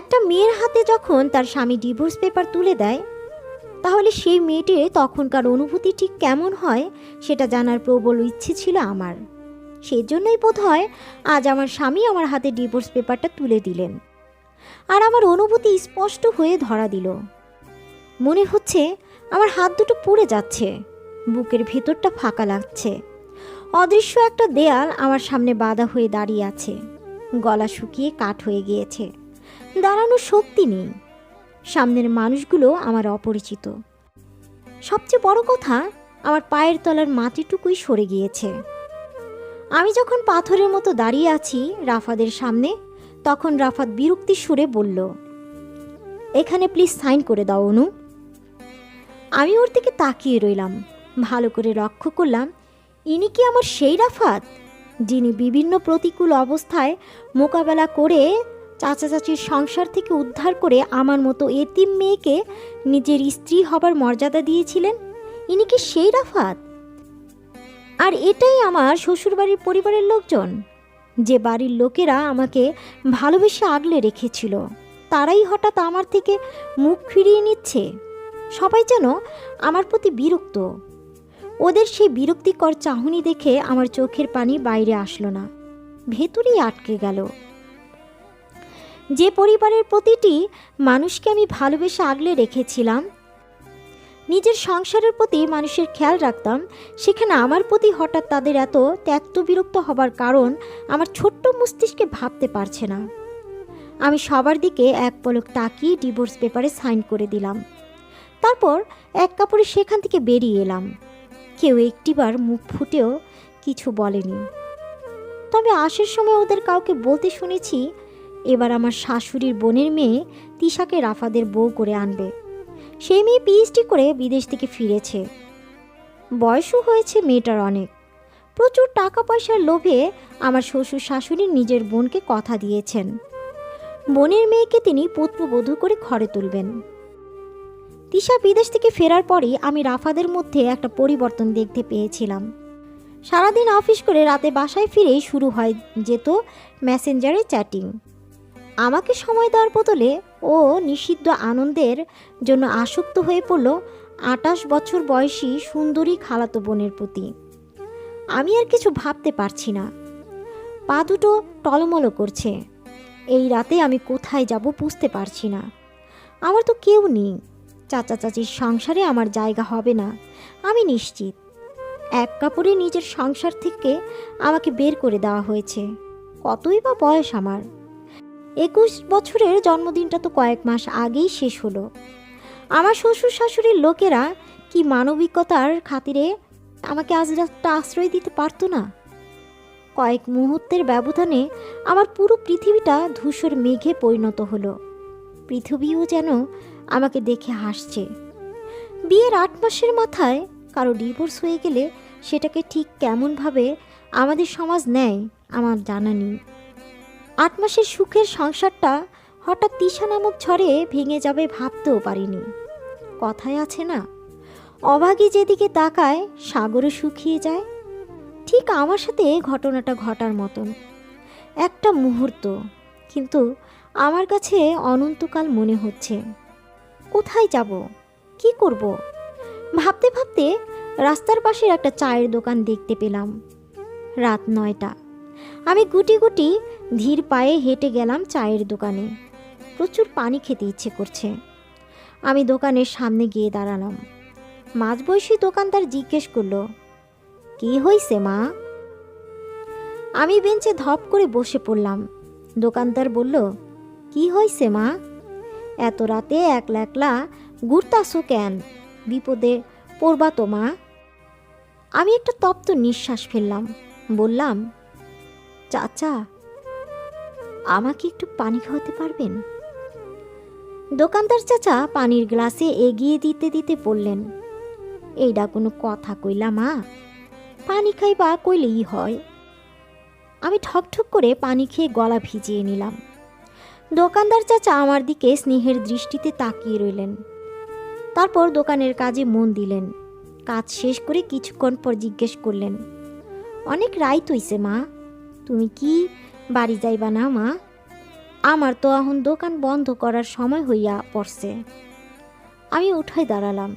একটা মেয়ের হাতে যখন তার স্বামী ডিভোর্স পেপার তুলে দেয়, তাহলে সেই মেয়েটির তখনকার অনুভূতি ঠিক কেমন হয় সেটা জানার প্রবল ইচ্ছে ছিল আমার। সেই জন্যই বোধ হয় আজ আমার স্বামী আমার হাতে ডিভোর্স পেপারটা তুলে দিলেন আর আমার অনুভূতি স্পষ্ট হয়ে ধরা দিল। মনে হচ্ছে আমার হাত দুটো পুড়ে যাচ্ছে, বুকের ভেতরটা ফাঁকা লাগছে। অদৃশ্য একটা দেয়াল আমার সামনে বাধা হয়ে দাঁড়িয়ে আছে, গলা শুকিয়ে কাঠ হয়ে গিয়েছে। দাঁড়ানোর শক্তি নেই। সামনের মানুষগুলো আমার অপরিচিত। সবচেয়ে বড় কথা, আমার পায়ের তলার মাটিটুকুই সরে গিয়েছে। আমি যখন পাথরের মতো দাঁড়িয়ে আছি রাফাদের সামনে, তখন রাফাত বিরক্তি সুরে বলল, এখানে প্লিজ সাইন করে দাও, অনু। আমি ওর দিকে তাকিয়ে রইলাম, ভালো করে লক্ষ্য করলাম, ইনি কি আমার সেই রাফাত, যিনি বিভিন্ন প্রতিকূল অবস্থায় মোকাবেলা করে চাচা চাচির সংসার থেকে উদ্ধার করে আমার মতো এতিম মেয়েকে নিজের স্ত্রী হবার মর্যাদা দিয়েছিলেন? ইনি কি সেই রাফাত? আর এটাই আমার শ্বশুরবাড়ির পরিবারের লোকজন। যে বাড়ির লোকেরা আমাকে ভালোবেসে আগলে রেখেছিল, তারাই হঠাৎ আমার থেকে মুখ ফিরিয়ে নিচ্ছে। সবাই যেন আমার প্রতি বিরক্ত। ওদের সেই বিরক্তিকর চাহনি দেখে আমার চোখের পানি বাইরে আসলো না। ভেতরেই আটকে গেল। যে পরিবারের প্রতিটি মানুষকে আমি ভালোবেসে আগলে রেখেছিলাম। নিজের সংসারের প্রতি মানুষের খেয়াল রাখতাম, সেখানে আমার প্রতি হঠাৎ তাদের এত ত্যক্ত বিরক্ত হবার কারণ আমার ছোট্ট মস্তিষ্কে ভাবতে পারছে না। আমি সবার দিকে এক পলক তাকিয়ে ডিভোর্স পেপারে সাইন করে দিলাম। তারপর এক কাপড়ে সেখান থেকে বেরিয়ে এলাম। কেউ একটিবার মুখ ফুটেও কিছু বলেনি। তবে আসার সময় ওদের কাউকে বলতে শুনেছি এবার আমার শাশুড়ির বোনের মেয়ে তিশাকে রাফাদের বউ করে আনবে। সেই মেয়ে পিএইচডি করে বিদেশ থেকে ফিরেছে। বয়সও হয়েছে মেয়েটার অনেক। প্রচুর টাকা পয়সার লোভে আমার শ্বশুর শাশুড়ি নিজের বোনকে কথা দিয়েছেন। বোনের মেয়েকে তিনি পুত্রবধূ করে ঘরে তুলবেন। তিশা বিদেশ থেকে ফেরার পরই আমি রাফাদের মধ্যে একটা পরিবর্তন দেখতে পেয়েছিলাম। সারাদিন অফিস করে রাতে বাসায় ফিরেই শুরু হয় যেত মেসেঞ্জারে চ্যাটিং আমাকে সময় দেওয়ার বদলে ও নিষিদ্ধ আনন্দের জন্য আসক্ত হয়ে পড়ল আটাশ বছর বয়সী সুন্দরী খালাতো বোনের প্রতি। আমি আর কিছু ভাবতে পারছি না। পা দুটো টলমলো করছে। এই রাতে আমি কোথায় যাব বুঝতে পারছি না। আমার তো কেউ নেই। চাচা চাচির সংসারে আমার জায়গা হবে না। আমি নিশ্চিত। এক কাপড়ে নিজের সংসার থেকে আমাকে বের করে দেওয়া হয়েছে। কতই বা বয়স আমার। একুশ বছরের জন্মদিনটা তো কয়েক মাস আগেই শেষ হলো। আমার শ্বশুর শাশুড়ির লোকেরা কি মানবিকতার খাতিরে আমাকে আজ রাতটা আশ্রয় দিতে পারতো না? কয়েক মুহূর্তের ব্যবধানে আমার পুরো পৃথিবীটা ধূসর মেঘে পরিণত হলো। পৃথিবীও যেন আমাকে দেখে হাসছে। বিয়ের আট মাসের মাথায় কারও ডিভোর্স হয়ে গেলে সেটাকে ঠিক কেমনভাবে আমাদের সমাজ নেয়, আমার জানা নেই। আট মাসের সুখের সংসারটা হঠাৎ তিশা নামক ঝড়ে ভেঙে যাবে ভাবতেও পারিনি। কথায় আছে না, অভাগী যেদিকে তাকায়, সাগরে শুকিয়ে যায়। ঠিক আমার সাথে ঘটনাটা ঘটার মতন। একটা মুহূর্ত, কিন্তু আমার কাছে অনন্তকাল মনে হচ্ছে। কোথায় যাব? কি করব? ভাবতে ভাবতে রাস্তার পাশের একটা চায়ের দোকান দেখতে পেলাম। রাত নয়টা। আমি গুটি গুটি ধীর পায়ে হেঁটে গেলাম চায়ের দোকানে। প্রচুর পানি খেতে ইচ্ছে করছে। আমি দোকানের সামনে গিয়ে দাঁড়ালাম। মাঝবয়সী দোকানদার জিজ্ঞেস করল, কি হইছে মা? আমি বেঞ্চে ধপ করে বসে পড়লাম। দোকানদার বলল, কি হইছে মা? এত রাতে একলা একলা ঘুরতাছো কেন? বিপদে পড়বা তো মা? আমি একটা তপ্ত নিঃশ্বাস ফেললাম। বললাম, চাচা আমাকে একটু পানি খাওয়াতে পারবেন? দোকানদার চাচা পানির গ্লাসে এগিয়ে দিতে দিতে বললেন এইটা কোনো কথা কইলা মা। পানি খাইবা কইলেই হয়। আমি ঠকঠক করে পানি খেয়ে গলা ভিজিয়ে নিলাম। দোকানদার চাচা আমার দিকে স্নেহের দৃষ্টিতে তাকিয়ে রইলেন। তারপর দোকানের কাজে মন দিলেন। কাজ শেষ করে কিছুক্ষণ পর জিজ্ঞেস করলেন, অনেক রাইত হইছে মা। তুমি কি বাড়ি যাইবা না, মা। আমার তো এখন দোকান বন্ধ করার সময় হইয়া পড়ছে। আমি উঠাই দাঁড়ালাম।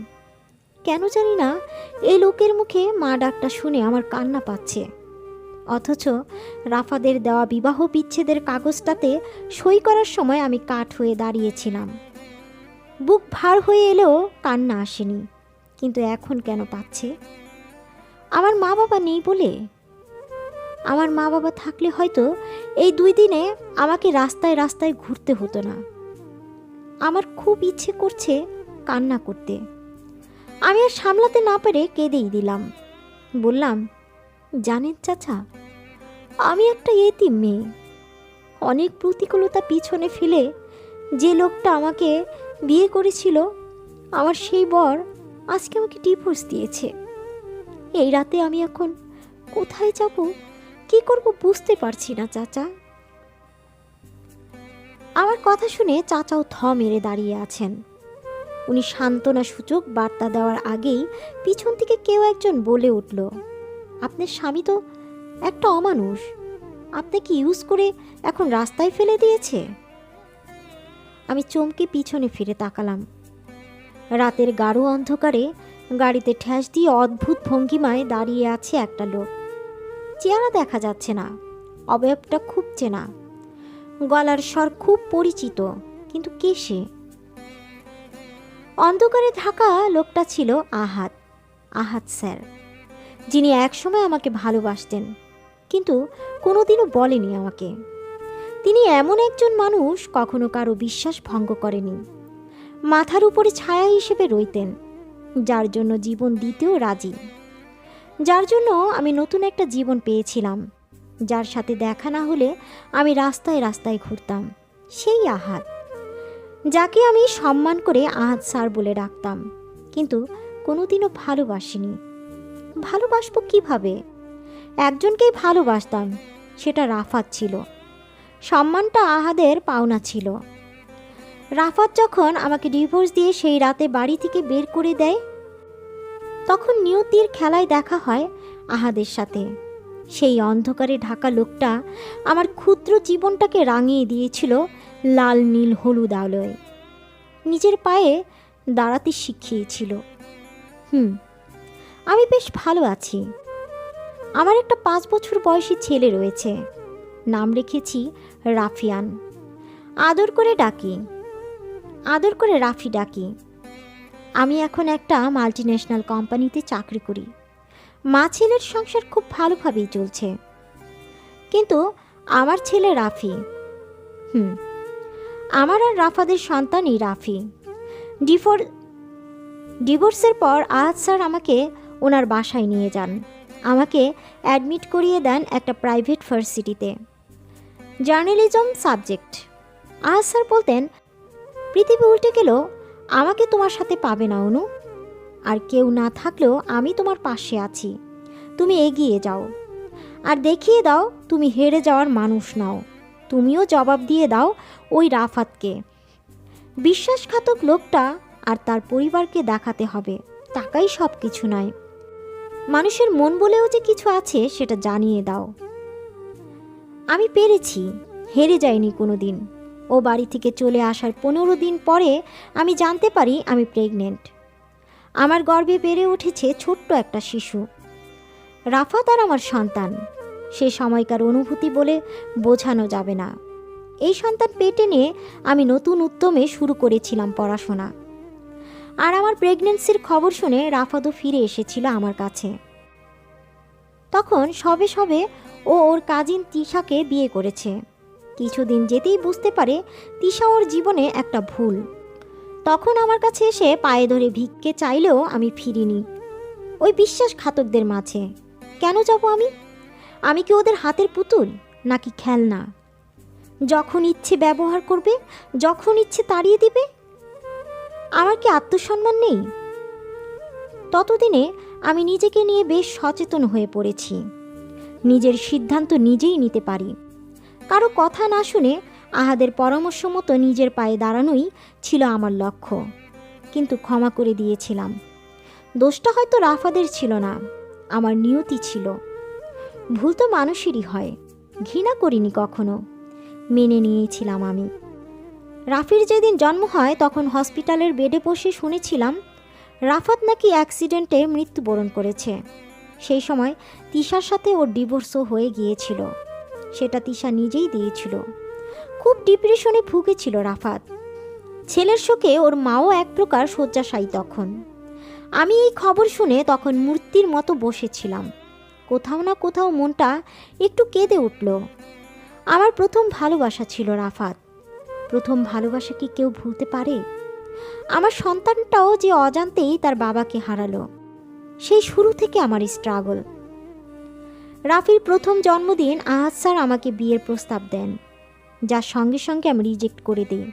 কেন জানি না, এই লোকের মুখে মা ডাকটা শুনে আমার কান্না পাচ্ছে। অথচ রাফাদের দেওয়া বিবাহ বিচ্ছেদের কাগজটাতে সই করার সময় আমি কাঠ হয়ে দাঁড়িয়েছিলাম। বুক ভার হয়ে এলেও কান্না আসেনি, কিন্তু এখন কেন পাচ্ছে? আমার মা বাবা নেই বলে আমার মা বাবা থাকলে হয়তো এই দুই দিনে আমাকে রাস্তায় রাস্তায় ঘুরতে হতো না। আমার খুব ইচ্ছে করছে কান্না করতে। আমি আর সামলাতে না পেরে কেঁদেই দিলাম। বললাম, জানেন চাচা, আমি একটা এতিম মেয়ে। অনেক প্রতিকূলতা পিছনে ফেলে যে লোকটা আমাকে বিয়ে করেছিল, আমার সেই বর আজকে আমাকে ডিভোর্স দিয়েছে। এই রাতে আমি এখন কোথায় যাব কি করব বুঝতে পারছি না, চাচা। আমার কথা শুনে চাচাও থ মেরে দাঁড়িয়ে আছেন। উনি সান্ত্বনা সূচক বার্তা দেওয়ার আগেই পিছন থেকে কেউ একজন বলে উঠল, আপনার স্বামী তো একটা অমানুষ। আপনাকে ইউজ করে এখন রাস্তায় ফেলে দিয়েছে? আমি চমকে পিছনে ফিরে তাকালাম। রাতের গাঢ় অন্ধকারে গাড়িতে ঠ্যাস দিয়ে অদ্ভুত ভঙ্গিমায় দাঁড়িয়ে আছে একটা লোক। চেহারা দেখা যাচ্ছে না। অবয়বটা খুব চেনা। গলার স্বর খুব পরিচিত, কিন্তু কে সে? অন্ধকারে থাকা লোকটা ছিল আহাত আহাত স্যার, যিনি একসময় আমাকে ভালোবাসতেন, কিন্তু কোনোদিনও বলেনি আমাকে। তিনি এমন একজন মানুষ কখনো কারও বিশ্বাস ভঙ্গ করেনি। মাথার উপরে ছায়া হিসেবে রইতেন, যার জন্য জীবন দিতেও রাজি। যার জন্য আমি নতুন একটা জীবন পেয়েছিলাম। যার সাথে দেখা না হলে আমি রাস্তায় রাস্তায় ঘুরতাম। সেই আহাত। যাকে আমি সম্মান করে আহাত স্যার বলে ডাকতাম। কিন্তু কোনোদিনও ভালোবাসিনি। ভালোবাসবো কীভাবে? একজনকেই ভালোবাসতাম। সেটা রাফাত ছিল। সম্মানটা আহাদের পাওনা ছিল। রাফাত যখন আমাকে ডিভোর্স দিয়ে সেই রাতে বাড়ি থেকে বের করে দেয় তখন নিয়তির খেলায় দেখা হয় আহাদের সাথে। সেই অন্ধকারে ঢাকা লোকটা আমার ক্ষুদ্র জীবনটাকে রাঙিয়ে দিয়েছিল লাল নীল হলুদ আলোয়। নিজের পায়ে দাঁড়াতে শিখিয়েছিল। হুম, আমি বেশ ভালো আছি। আমার একটা পাঁচ বছর বয়সী ছেলে রয়েছে। নাম রেখেছি রাফিয়ান। আদর করে ডাকি। আদর করে রাফি ডাকি। আমি এখন একটা মাল্টি ন্যাশনাল কোম্পানিতে চাকরি করি। মা ছেলের সংসার খুব ভালোভাবেই চলছে। কিন্তু আমার ছেলে রাফি। হুম, আমার আর রাফাদের সন্তানই রাফি। ডিফোর, ডিভোর্সের পর আজ স্যার আমাকে ওনার বাসায় নিয়ে যান। আমাকে অ্যাডমিট করিয়ে দেন একটা প্রাইভেট ভার্সিটিতে জার্নালিজম সাবজেক্ট আজ স্যার বলতেন, পৃথিবী উল্টে গেলেও আমাকে তোমার সাথে পাবে না, অনু। আর কেউ না থাকলেও আমি তোমার পাশে আছি। তুমি এগিয়ে যাও। আর দেখিয়ে দাও, তুমি হেরে যাওয়ার মানুষ নাও। তুমিও জবাব দিয়ে দাও ওই রাফাতকে। বিশ্বাসঘাতক লোকটা আর তার পরিবারকে দেখাতে হবে। টাকাই সব কিছু নয়। মানুষের মন বলেও যে কিছু আছে, সেটা জানিয়ে দাও। আমি পেরেছি। হেরে যাইনি কোনো দিন ও বাড়ি থেকে চলে আসার পনেরো দিন পরে আমি জানতে পারি আমি প্রেগনেন্ট আমার গর্ভে বেড়ে উঠেছে ছোট্ট একটা শিশু। রাফাত আর আমার সন্তান। সে সময়কার অনুভূতি বলে বোঝানো যাবে না। এই সন্তান পেটে নিয়ে আমি নতুন উদ্যমে শুরু করেছিলাম পড়াশোনা। আর আমার প্রেগনেন্সির খবর শুনে রাফাদও ফিরে এসেছিল আমার কাছে। তখন সবে সবে ও ওর কাজিন তিশাকে বিয়ে করেছে। কিছুদিন যেতেই বুঝতে পারে তিশা ওর জীবনে একটা ভুল। তখন আমার কাছে এসে পায়ে ধরে ভিক্ষে চাইলেও আমি ফিরিনি। ওই বিশ্বাসঘাতকদের মাঝে। কেন যাব আমি? আমি কি ওদের হাতের পুতুল, নাকি খেলনা? যখন ইচ্ছে ব্যবহার করবে, যখন ইচ্ছে তাড়িয়ে দিবে? আমার কি আত্মসম্মান নেই? ততদিনে আমি নিজেকে নিয়ে বেশ সচেতন হয়ে পড়েছি। নিজের সিদ্ধান্ত নিজেই নিতে পারি। কারও কথা না শুনে আহাদের পরামর্শ মতো নিজের পায়ে দাঁড়ানোই ছিল আমার লক্ষ্য। কিন্তু ক্ষমা করে দিয়েছিলাম। দোষটা হয়তো রাফাদের ছিল না, আমার নিয়তি ছিল। ভুল তো মানুষেরই হয়, ঘৃণা করিনি কখনো, মেনে নিয়েছিলাম আমি। রাফির যেদিন জন্ম হয় তখন হসপিটালের বেডে বসে শুনেছিলাম, রাফাত নাকি অ্যাক্সিডেন্টে মৃত্যুবরণ করেছে। সেই সময় তিশার সাথে ওর ডিভোর্সও হয়ে গিয়েছিল। সেটা তিশা নিজেই দিয়েছিল। খুব ডিপ্রেশনে ভুগেছিল রাফাত। ছেলের শোকে ওর মাও এক প্রকার শয্যাশায়ী তখন। আমি এই খবর শুনে তখন মূর্তির মতো বসেছিলাম। কোথাও না কোথাও মনটা একটু কেঁদে উঠল। আমার প্রথম ভালোবাসা ছিল রাফাত। প্রথম ভালোবাসা কি কেউ ভুলতে পারে? আমার সন্তানটাও যে অজান্তেই তার বাবাকে হারালো। সেই শুরু থেকে আমার স্ট্রাগল রাফির প্রথম জন্মদিন আহাদ স্যার আমাকে বিয়ের প্রস্তাব দেন যার সঙ্গে সঙ্গে আমি রিজেক্ট করে দিই।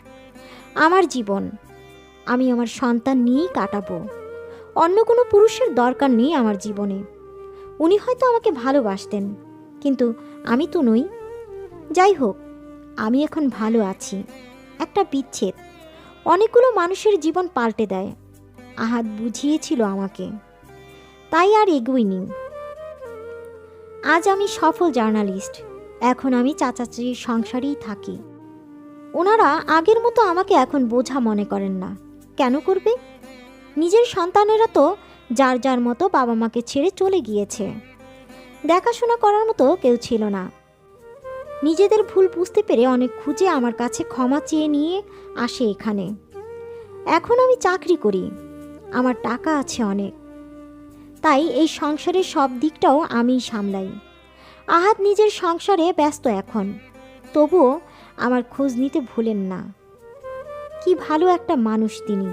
আমার জীবন, আমি আমার সন্তান নিয়েই কাটাবো। অন্য কোনো পুরুষের দরকার নেই আমার জীবনে। উনি হয়তো আমাকে ভালোবাসতেন, কিন্তু আমি তো নই। যাই হোক, আমি এখন ভালো আছি। একটা বিচ্ছেদ, অনেকগুলো মানুষের জীবন পাল্টে দেয়। আহাত বুঝিয়েছিল আমাকে। তাই আর এগোইনি। আজ আমি সফল জার্নালিস্ট। এখন আমি চাচাচির সংসারেই থাকি। ওনারা আগের মতো আমাকে এখন বোঝা মনে করেন না। কেন করবে? নিজের সন্তানেরা তো যার যার মতো বাবা মাকে ছেড়ে চলে গিয়েছে। দেখাশোনা করার মতো কেউ ছিল না। নিজেদের ভুল বুঝতে পেরে অনেক খুঁজে আমার কাছে ক্ষমা চেয়ে নিয়ে আসে এখানে। এখন আমি চাকরি করি। আমার টাকা আছে অনেক। তাই এই সংসারের সব দিকটাও আমিই সামলাই। আহাত নিজের সংসারে ব্যস্ত এখন। তবুও আমার খোঁজ নিতে ভুলেন না। কি ভালো একটা মানুষ তিনি।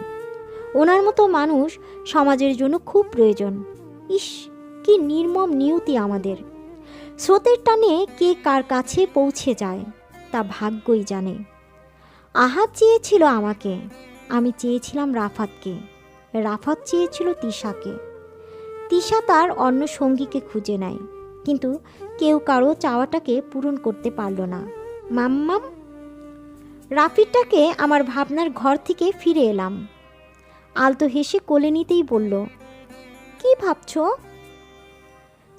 ওনার মতো মানুষ সমাজের জন্য খুব প্রয়োজন। ইস, কি নির্মম নিয়তি আমাদের। স্রোতের টানে কে কার কাছে পৌঁছে যায়, তা ভাগ্যই জানে। আহাত চেয়েছিল আমাকে। আমি চেয়েছিলাম রাফাতকে। রাফাত চেয়েছিল তিশাকে। তিশা তার অন্য সঙ্গীকে খুঁজে নেয়, কিন্তু কেউ কারও চাওয়াটাকে পূরণ করতে পারল না। মাম্মাম, রাফিরটাকে আমার ভাবনার ঘর থেকে ফিরে এলাম। আলতো হেসে কোলে নিতেই বলল, কি ভাবছ?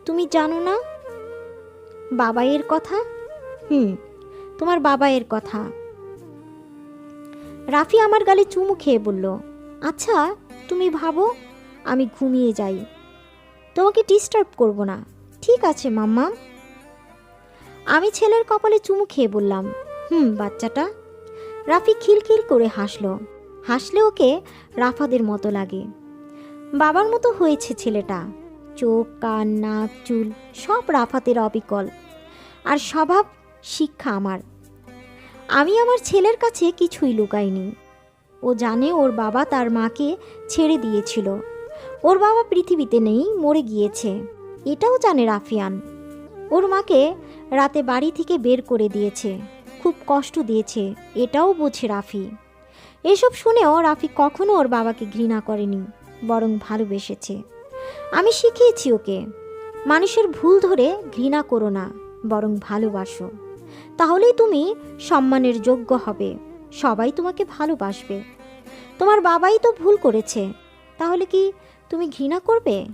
তুমি জানো না? বাবাইয়ের কথা? হুম, তোমার বাবাইয়ের কথা। রাফি আমার গালে চুমু খেয়ে বলল আচ্ছা তুমি ভাবো, আমি ঘুমিয়ে যাই। তোমাকে ডিস্টার্ব করব না। ঠিক আছে, মাম্মা। আমি ছেলের কপালে চুমু খেয়ে বললাম, হুম, বাচ্চাটা? রাফি খিলখিল করে হাসলো। হাসলে ওকে রাফাদের মতো লাগে। বাবার মতো হয়েছে ছেলেটা। চোখ, কান, নাক, চুল সব রাফাতের অবিকল। আর স্বভাব শিক্ষা আমার। আমি আমার ছেলের কাছে কিছুই লুকাইনি। ও জানে ওর বাবা তার মাকে ছেড়ে দিয়েছিল। ওর বাবা পৃথিবীতে নেই, মরে গিয়েছে। এটাও জানে রাফিয়ান। ওর মাকে রাতে বাড়ি থেকে বের করে দিয়েছে। খুব কষ্ট দিয়েছে, এটাও বোঝে রাফি। এসব শুনেও রাফি কখনো ওর বাবাকে ঘৃণা করেনি, বরং ভালোবেসেছে। আমি শিখিয়েছি ওকে, মানুষের ভুল ধরে ঘৃণা করো না, বরং ভালোবাসো। তাহলেই তুমি সম্মানের যোগ্য হবে, সবাই তোমাকে ভালোবাসবে। তোমার বাবাই তো ভুল করেছে, তাহলে কি তুমি ঘৃণা করবে?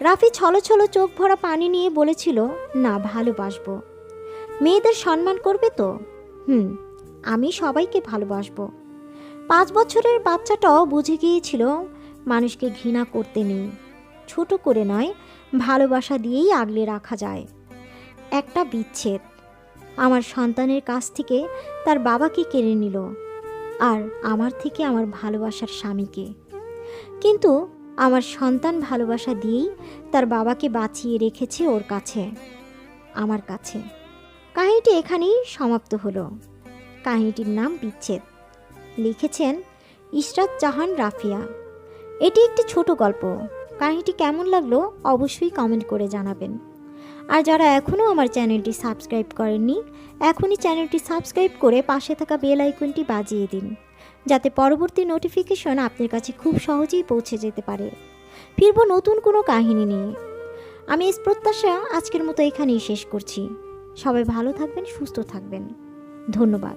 রাফি ছলো ছলো চোখ ভরা পানি নিয়ে বলেছিল, না, ভালোবাসবো। মেয়েদের সম্মান করবে তো? হুম, আমি সবাইকে ভালোবাসবো। পাঁচ বছরের বাচ্চাটাও বুঝে গিয়েছিল, মানুষকে ঘৃণা করতে নেই। ছোট করে নয়, ভালোবাসা দিয়েই আগলে রাখা যায়। একটা বিচ্ছেদ। আমার সন্তানের কাছ থেকে তার বাবাকে কেড়ে নিল, আর আমার থেকে আমার ভালোবাসার স্বামীকে। কিন্তু আমার সন্তান ভালোবাসা দিয়েই তার বাবাকে বাঁচিয়ে রেখেছে ওর কাছে, আমার কাছে। কাহিনীটি এখানেই সমাপ্ত হলো। কাহিনীটির নাম বিচ্ছেদ। লিখেছেন ইশরাত জাহান রাফিয়া। এটি একটি ছোট গল্প। কাহিনীটি কেমন লাগল অবশ্যই কমেন্ট করে জানাবেন। আর যারা এখনও আমার চ্যানেলটি সাবস্ক্রাইব করেননি, এখনই চ্যানেলটি সাবস্ক্রাইব করে পাশে থাকা বেল আইকনটি বাজিয়ে দিন। যাতে পরবর্তী নোটিফিকেশন আপনার কাছে খুব সহজেই পৌঁছে যেতে পারে। ফিরব নতুন কোনো কাহিনী নিয়ে। আমি এই প্রত্যাশা আজকের মতো এখানেই শেষ করছি। সবাই ভালো থাকবেন, সুস্থ থাকবেন। ধন্যবাদ।